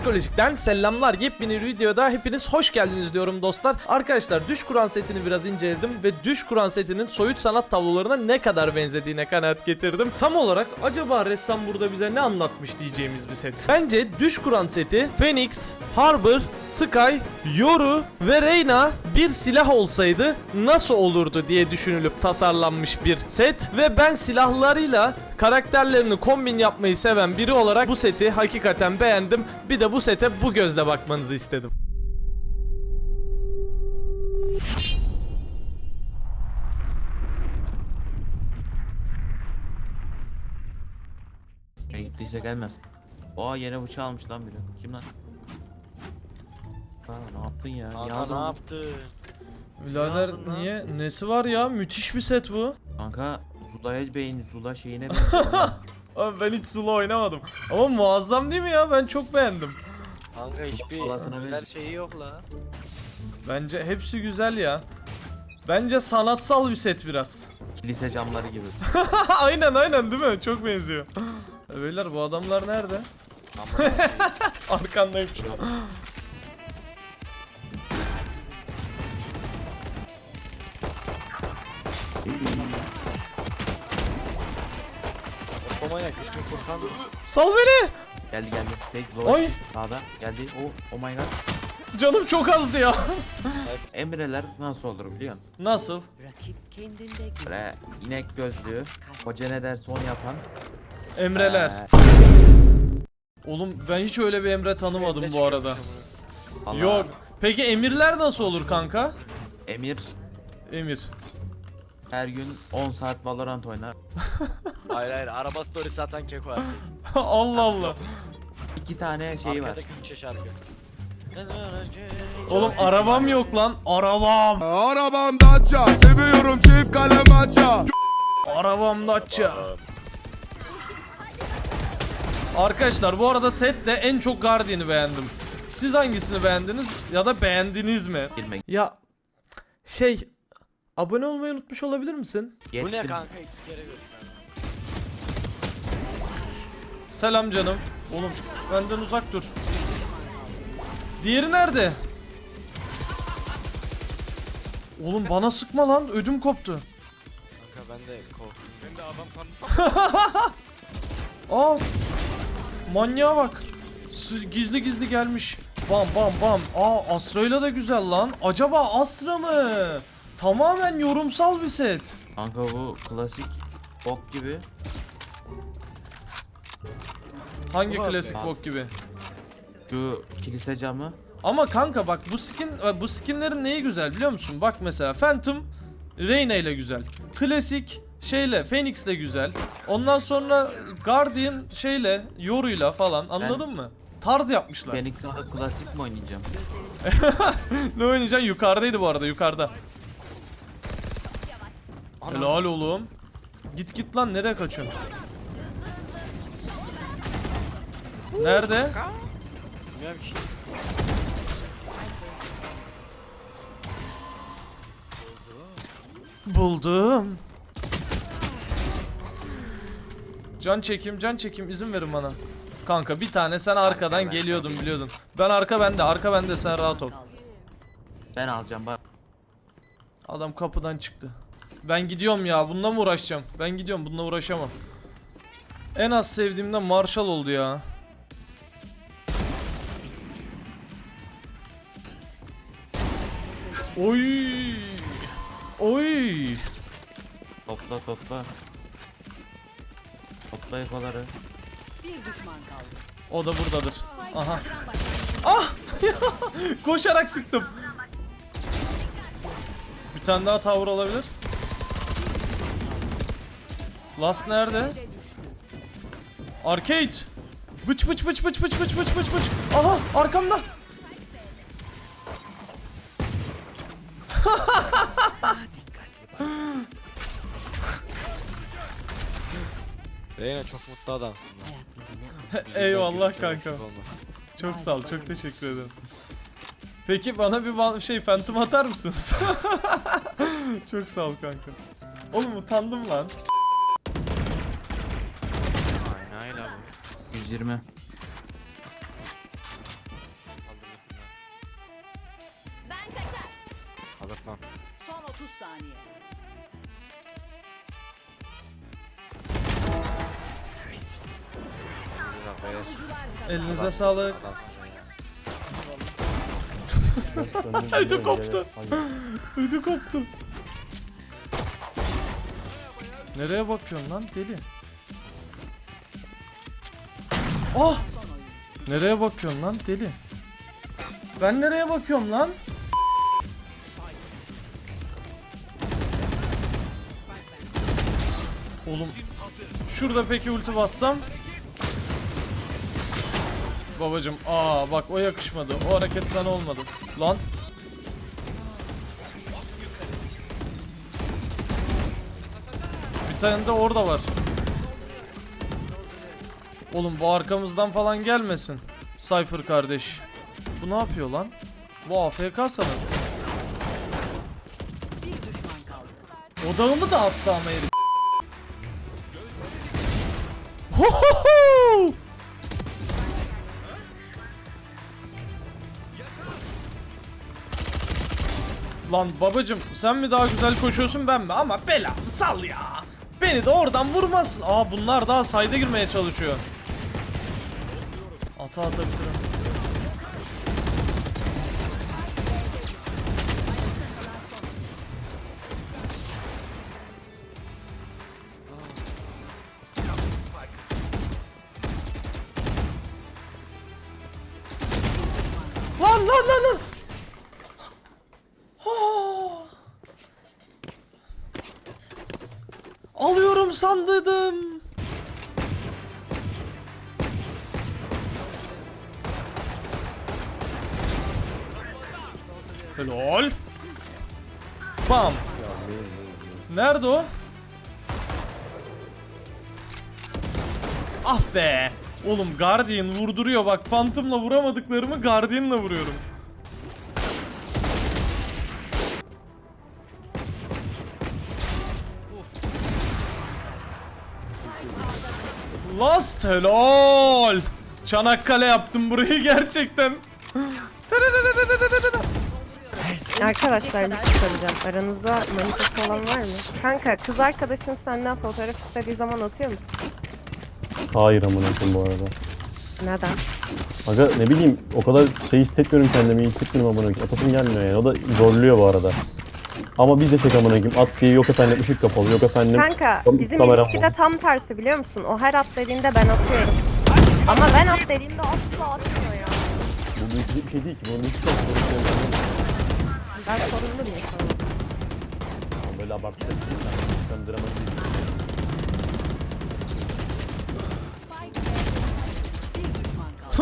Mikolojik'ten selamlar. Yepyeni videoda hepiniz hoş geldiniz diyorum dostlar. Arkadaşlar Düş Kur'an setini biraz inceledim ve Düş Kur'an setinin soyut sanat tablolarına ne kadar benzediğine kanaat getirdim. Tam olarak acaba ressam burada bize ne anlatmış diyeceğimiz bir set. Bence Düş Kur'an seti Phoenix, Harbor, Sky, Yoru ve Reyna bir silah olsaydı nasıl olurdu diye düşünülüp tasarlanmış bir set ve ben silahlarıyla karakterlerini kombin yapmayı seven biri olarak bu seti hakikaten beğendim. Bir de bu sete bu gözle bakmanızı istedim. Gittiyse gelmez. Aa yine bıçağı almış lan biri. Kim lan? Aa ne yaptın ya? Yağdın ne mı? yaptı? Birader yaptın lan? niye? Nesi var ya? Müthiş bir set bu. Kanka Zula'ya beyin Zula şeyine benziyor. Abi ben hiç solo oynamadım. Ama muazzam değil mi ya? Ben çok beğendim. Kanka hiçbir güzel benziyor. şeyi yok la. Bence hepsi güzel ya. Bence sanatsal bir set biraz. Kilise camları gibi. aynen aynen değil mi? Çok benziyor. Beyler bu adamlar nerede? Koyayım. Arkandayım. Otomanyak ismi Furkan. Sal beni. Geldi geldi. Sage Low. Ay. Sağda geldi. Oh, oh my god. Canım çok azdı ya. Emreler nasıl olur biliyor musun? Nasıl? Rakip kendinde gibi. Böyle inek gözlüğü. Hoca ne derse onu yapan. Emreler. Ee, Oğlum ben hiç öyle bir Emre tanımadım bu arada. vallahi Yok. Peki emirler nasıl olur kanka? Emir Emir. her gün 10 saat Valorant oynar. Hayır hayır araba story atan keko artık. Allah Allah. İki tane şey var. Arkada Kürtçe şarkı. Oğlum arabam yok lan. Arabam. Arabam Dacia Seviyorum çift kalem aça Arabam Dacia. Arkadaşlar bu arada setle en çok Guardian'ı beğendim. Siz hangisini beğendiniz ya da beğendiniz mi? Girmek. Ya şey abone olmayı unutmuş olabilir misin? Bu ne Yettim. kanka iki kere. Selam canım. Oğlum benden uzak dur. Diğeri nerede? Oğlum bana sıkma lan ödüm koptu. Kanka ben de korktum. Ben de adam Aa manyağa bak. Gizli gizli gelmiş. Bam bam bam. Aa Astra'yla da güzel lan. Acaba Astra mı? Tamamen yorumsal bir set. Kanka bu klasik bok gibi. Hangi Ulan klasik be. bok gibi? Şu kilise camı. Ama kanka bak bu skin bu skinlerin neyi güzel biliyor musun? Bak mesela Phantom Reyna ile güzel. Klasik şeyle Phoenix ile güzel. Ondan sonra Guardian şeyle Yoru'yla falan anladın mı? Tarz yapmışlar. Phoenix klasik mi oynayacağım? Ne oynayacaksın? Yukarıdaydı bu arada yukarıda. Ana. Helal oğlum. Git git lan nereye kaçıyorsun? Nerede? Bilmiyorum ki. Buldum. Can çekim, can çekim izin verin bana. Kanka bir tane sen arkadan ben geliyordun biliyordun. Ben arka bende, arka bende sen rahat ol. Ben alacağım bak. Adam kapıdan çıktı. Ben gidiyorum ya, bununla mı uğraşacağım? Ben gidiyorum, bununla uğraşamam. En az sevdiğimden Marshall oldu ya. Oy! Oy! Topla topla. Topla ekoları. Bir düşman kaldı. O da buradadır. Aha. Ah! Koşarak sıktım. Bir tane daha tower olabilir. Last nerede? Arcade. Bıç bıç bıç bıç bıç bıç bıç bıç bıç. Aha arkamda. Reyna çok mutlu adamsın lan. Eyvallah kanka. Çok sağ ol. Çok teşekkür ederim. Peki bana bir şey phantom atar mısınız? çok sağ ol kanka. Oğlum utandım lan. Aynen aynen. 120. Elinize sağlık. Ödü koptu. Ödü koptu. Nereye bakıyorsun lan deli? Oh! Nereye bakıyorsun lan deli? Ben nereye bakıyorum lan? Oğlum şurada peki ulti bassam Babacım aa bak o yakışmadı. O hareket sana olmadı. Lan. Bir tane de orada var. Oğlum bu arkamızdan falan gelmesin. Cypher kardeş. Bu ne yapıyor lan? Bu AFK sanırım. Odağımı da attı ama herif. Lan babacım sen mi daha güzel koşuyorsun ben mi? Ama bela sal ya. Beni de oradan vurmazsın. Aa bunlar daha sayda girmeye çalışıyor. Ata ata bitirin. Lan lan lan lan. Ah. Alıyorum sandıydım. Helal. Bam. Nerede o? Ah be. Oğlum Guardian vurduruyor bak. Phantom'la vuramadıklarımı Guardian'la vuruyorum. Last helal. Çanakkale yaptım burayı gerçekten. Arkadaşlar bir şey söyleyeceğim. Aranızda manitası olan var mı? Kanka kız arkadaşın senden fotoğraf istediği zaman atıyor musun? Hayır amına koyayım bu arada. Neden? Aga ne bileyim o kadar şey hissetmiyorum kendimi iyi hissetmiyorum amına koyayım. Atasım gelmiyor yani o da zorluyor bu arada. Ama biz de çek amına koyayım. At diye yok efendim ışık kapalı yok efendim. Kanka kam- bizim kamera ilişkide tam tersi biliyor musun? O her at dediğinde ben atıyorum. Ama ben at dediğimde asla atmıyor ya. Bu büyük bir şey değil ki. Bunun hiç çok sorun yok. Ben sorunlu bir insanım. Ama Böyle insan. Sen drama değil.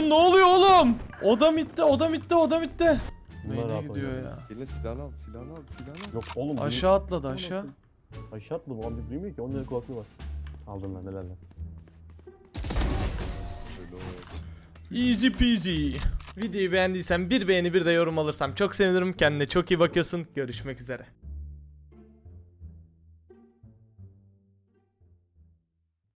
Ne oluyor oğlum? Oda bitti, oda bitti, oda bitti. Rahat gidiyor ya. Eline silahını al silahını al silahını al Yok oğlum. bunu- Aşağı atladı aşağı. Aşağı atladı. Bu an bir duymuyor ki. Onun kulaklığı var. Aldım ben nelerle. Easy peasy. Videoyu beğendiysen bir beğeni bir de yorum alırsam çok sevinirim. Kendine çok iyi bakıyorsun. Görüşmek üzere.